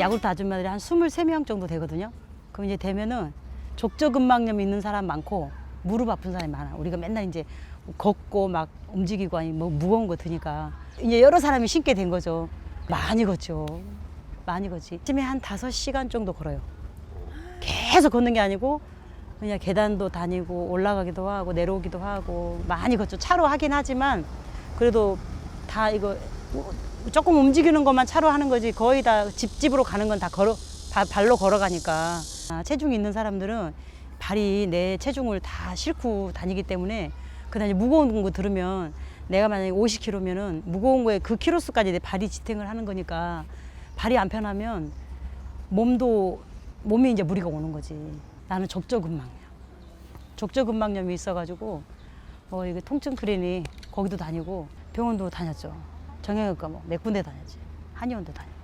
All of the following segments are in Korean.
야구르트 아줌마들이 한 23명 정도 되거든요. 그럼 이제 되면은 족저근막염 있는 사람 많고 무릎 아픈 사람이 많아. 우리가 맨날 이제 걷고 막 움직이고 아니 뭐 무거운 거 드니까 이제 여러 사람이 신게 된 거죠. 많이 걷죠. 많이 걷지. 아침에 한 5시간 정도 걸어요. 계속 걷는 게 아니고 그냥 계단도 다니고 올라가기도 하고 내려오기도 하고 많이 걷죠. 차로 하긴 하지만 그래도 다 이거 조금 움직이는 것만 차로 하는 거지 거의 다 집집으로 가는 건 다 걸어 바- 발로 걸어가니까 아, 체중이 있는 사람들은 발이 내 체중을 다 싣고 다니기 때문에 그다음에 무거운 거 들으면 내가 만약에 50kg면은 무거운 거에 그 키로수까지 내 발이 지탱을 하는 거니까 발이 안 편하면 몸도 몸에 이제 무리가 오는 거지. 나는 족저근막염. 족저근막염이 있어가지고 뭐 이게 통증 클리닉 거기도 다니고 병원도 다녔죠. 정형외과 뭐 몇 군데 다녔지. 한의원도 다니고.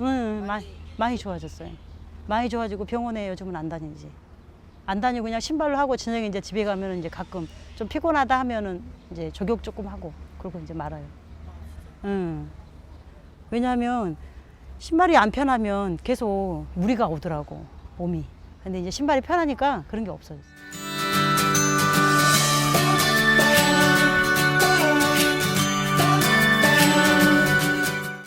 응, 많이 많이 좋아졌어요. 많이 좋아지고 병원에 요즘은 안 다니지. 안 다니고 그냥 신발로 하고 저녁에 이제 집에 가면은 이제 가끔 좀 피곤하다 하면은 이제 조격 조금 하고 그러고 이제 말아요. 응. 왜냐하면 신발이 안 편하면 계속 무리가 오더라고 몸이. 근데 이제 신발이 편하니까 그런 게 없어졌어.